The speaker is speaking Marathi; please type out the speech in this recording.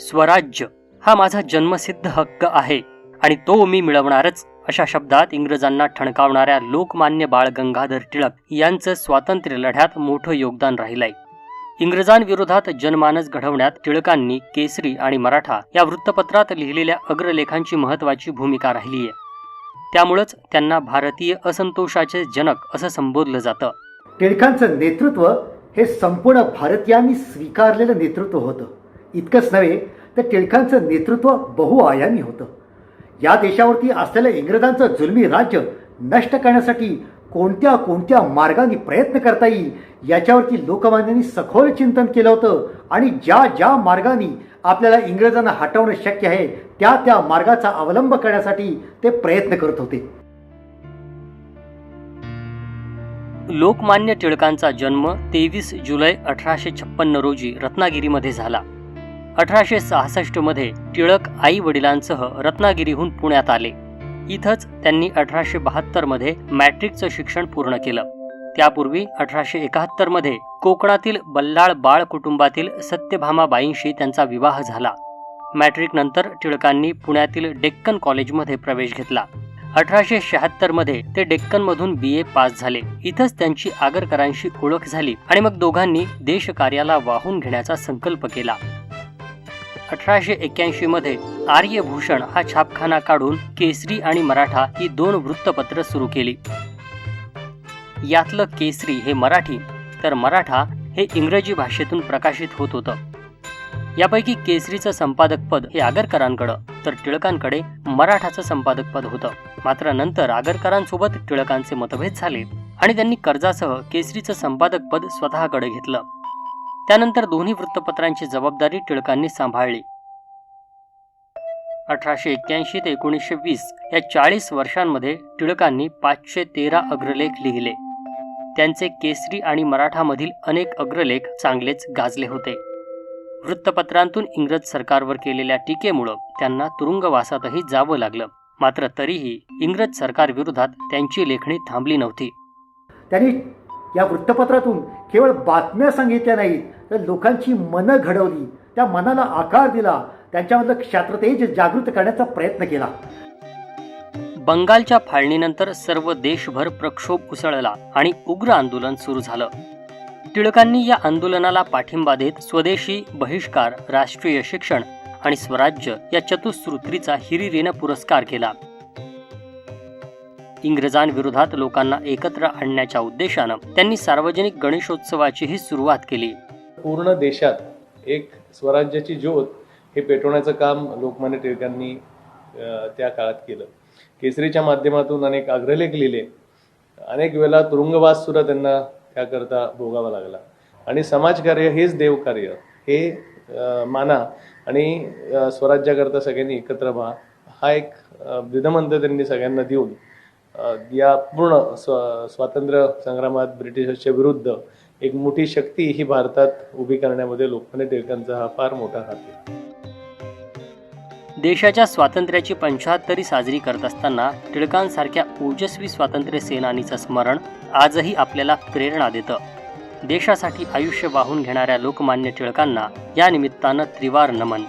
स्वराज्य हा माझा जन्मसिद्ध हक्क आहे आणि तो मी मिळवणारच अशा शब्दात इंग्रजांना ठणकावणाऱ्या लोकमान्य बाळ गंगाधर टिळक यांचं स्वातंत्र्य लढ्यात मोठं योगदान राहिलंय. इंग्रजांविरोधात जनमानस घडवण्यात टिळकांनी केसरी आणि मराठा या वृत्तपत्रात लिहिलेल्या अग्रलेखांची महत्वाची भूमिका राहिली आहे त्यामुळंच त्यांना भारतीय असंतोषाचे जनक असं संबोधलं जातं. टिळकांचं नेतृत्व हे संपूर्ण भारतीयांनी स्वीकारलेलं नेतृत्व होतं. इतकंच नव्हे तर टिळकांचं नेतृत्व बहुआयामी होतं. या देशावरती असलेलं इंग्रजांचं जुलमी राज्य नष्ट करण्यासाठी कोणत्या कोणत्या मार्गाने प्रयत्न करता येईल याच्यावरती लोकमान्यांनी सखोल चिंतन केलं होतं आणि ज्या ज्या मार्गाने आपल्याला इंग्रजांना हटवणं शक्य आहे त्या त्या मार्गाचा अवलंब करण्यासाठी ते प्रयत्न करत होते. लोकमान्य टिळकांचा जन्म तेवीस जुलै अठराशे छप्पन्न रोजी रत्नागिरीमध्ये झाला. अठराशे सहासष्टमध्ये टिळक आई वडिलांसह रत्नागिरीहून पुण्यात आले. इथंच त्यांनी अठराशे बहात्तरमध्ये मॅट्रिकचं शिक्षण पूर्ण केलं. त्यापूर्वी अठराशे एकाहत्तरमध्ये कोकणातील बल्लाळ बाळ कुटुंबातील सत्यभामाबाईंशी त्यांचा विवाह झाला. मॅट्रिकनंतर टिळकांनी पुण्यातील डेक्कन कॉलेजमध्ये प्रवेश घेतला. अठराशे शहात्तरमध्ये ते डेक्कनमधून बी ए पास झाले. इथंच त्यांची आगरकरांशी ओळख झाली आणि मग दोघांनी देशकार्याला वाहून घेण्याचा संकल्प केला. अठराशे एक्क्याऐंशी मध्ये आर्यभूषण हा छापखाना काढून केसरी आणि मराठा ही दोन वृत्तपत्र सुरू केली. यातलं केसरी हे मराठी तर मराठा हे इंग्रजी भाषेतून प्रकाशित होत होतं. यापैकी केसरीचं संपादकपद हे आगरकरांकडं तर टिळकांकडे मराठाचं संपादकपद होतं. मात्र नंतर आगरकरांसोबत टिळकांचे मतभेद झाले आणि त्यांनी कर्जासह केसरीचं संपादकपद स्वतःकडे घेतलं. त्यानंतर दोन्ही वृत्तपत्रांची जबाबदारी टिळकांनी सांभाळली. अठराशे एक्क्याऐंशी ते एकोणीसशे वीस या चाळीस वर्षांमध्ये टिळकांनी पाचशे तेरा अग्रलेख लिहिले. त्यांचे केसरी आणि मराठामधील अनेक अग्रलेख चांगलेच गाजले होते. वृत्तपत्रांतून इंग्रज सरकारवर केलेल्या टीकेमुळं त्यांना तुरुंगवासातही जावं लागलं. मात्र तरीही इंग्रज सरकारविरोधात त्यांची लेखणी थांबली नव्हती. त्यांनी या वृत्तपत्रातून केवळ बातम्या सांगितल्या नाहीत तर लोकांची मनं घडवली. त्या मनाला आकार दिला. त्यांच्यामधलं क्षात्रतेज जागृत करण्याचा प्रयत्न केला. बंगालच्या फाळणीनंतर सर्व देशभर प्रक्षोभ उसळला आणि उग्र आंदोलन सुरू झालं. टिळकांनी या आंदोलनाला पाठिंबा देत स्वदेशी बहिष्कार राष्ट्रीय शिक्षण आणि स्वराज्य या चतुसूत्रीचा हिरिरीनं पुरस्कार केला. इंग्रजांविरोधात लोकांना एकत्र आणण्याच्या उद्देशानं त्यांनी सार्वजनिक गणेशोत्सवाचीही सुरुवात केली. पूर्ण देशात एक स्वराज्याची ज्योत हे पेटवण्याचं काम लोकमान्य टिळकांनी त्या काळात केलं. केसरीच्या माध्यमातून अनेक अग्रलेख लिहिले. अनेक वेळेला तुरुंगवास सुद्धा त्यांना त्याकरता भोगावा लागला. आणि समाजकार्य हेच देवकार्य. हे माना आणि स्वराज्याकरता सगळ्यांनी एकत्र व्हा. हा एक अ, विधमंत्र त्यांनी सगळ्यांना देऊन या पूर्ण स्व स्वातंत्र्य संग्रामात ब्रिटिशांच्या विरुद्ध एक मोठी शक्ती ही भारतात उभी करण्यामध्ये लोकमान्य टिळकांचा हा फार मोठा हात आहे. देशाच्या स्वातंत्र्याची पंचाहत्तरी साजरी करत असताना टिळकांसारख्या ओजस्वी स्वातंत्र्य सेनानीचं स्मरण आजही आपल्याला प्रेरणा देतं. देशासाठी आयुष्य वाहून घेणाऱ्या लोकमान्य टिळकांना या निमित्तानं त्रिवार नमन.